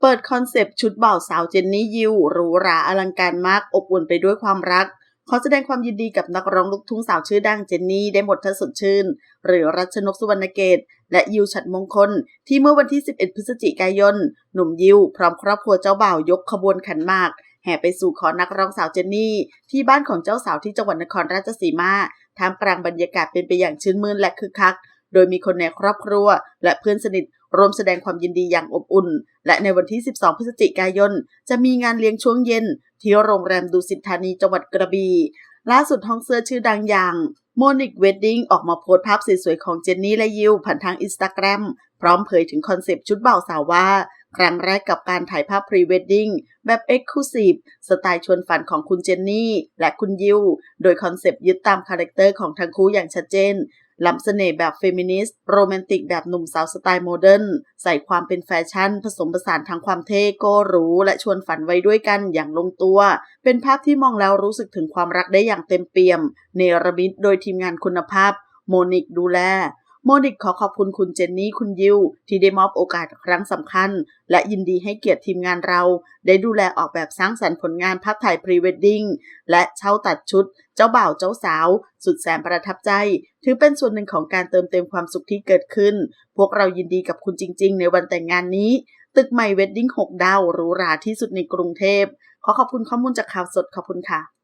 เปิดคอนเซปต์ชุดบ่าวสาวเจนนี่ยิวหรูหราอลังการมากอบอุ่นไปด้วยความรัก ขอแสดงความยินดีกับนักร้องลูกทุ่งสาวชื่อดังเจนนี่ได้หมดทัสดชื่น หรือรัชนกสุวรรณเกต และยิวฉัดมงคล ที่เมื่อวันที่ 11 พฤศจิกายน หนุ่มยิวพร้อมครอบครัวเจ้าบ่าวยกขบวนขันหมากแห่ไปสู่ขอนักร้องสาวเจนนี่ ที่บ้านของเจ้าสาวที่จังหวัดนครราชสีมาท่ามกลางบรรยากาศเป็นไปอย่างชื่นมื่นและคึกคัก โดยมีคนในครอบครัว และเพื่อนสนิทร่วมแสดงความยินดีอย่างอบอุ่น และในวันที่ 12 พฤศจิกายน จะมีงานเลี้ยงช่วงเย็น ที่โรงแรมดูสิตธานีจังหวัดกระบี่ล่าสุดห้องเสื้อชื่อดังอย่างโมนิกเวดดิ้งออกมาโพสภาพสวยๆของเจนนี่และยิวผ่านทางอินสตาแกรมพร้อมเผยถึงคอนเซปต์ชุดบ่าวสาวว่า ครั้งแรกกับการถ่ายภาพพรีเวดดิ้งแบบเอ็กซ์คลูซีฟสไตล์ชวนฝันของคุณเจนนี่ และคุณยิว โดยคอนเซปต์ยึดตามคาแรคเตอร์ของทั้งคู่อย่างชัดเจน ล้ำเสน่ห์แบบเฟมินิสต์ โรแมนติกแบบหนุ่มสาวสไตล์โมเดิร์น ใส่ความเป็นแฟชั่น ผสมผสานทั้งความเท่โก็หรูและชวนฝันไว้ด้วยกันอย่างลงตัว เป็นภาพที่มองแล้วรู้สึกถึงความรักได้อย่างเต็มเปี่ยม เนรมิตโดยทีมงานคุณภาพ โมนิกดูแล โมนิกขอขอบคุณคุณเจนนี่คุณยิวที่ได้มอบโอกาสครั้งสำคัญ และยินดีให้เกียรติทีมงานเรา ได้ดูแลออกแบบสร้างสรรค์ผลงานภาพถ่ายพรีเวดดิ้งและเช่าตัดชุด เจ้าบ่าวเจ้าสาว สุดแสนประทับใจ ถือเป็นส่วนหนึ่งของการเติมเต็มความสุขที่เกิดขึ้น พวกเรายินดีกับคุณจริง ๆ ในวันแต่งงานนี้ ตึกใหม่เวดดิ้ง6ดาวหรูหราที่สุดในกรุงเทพขอขอบคุณข้อมูลจากข่าวสดขอบคุณค่ะ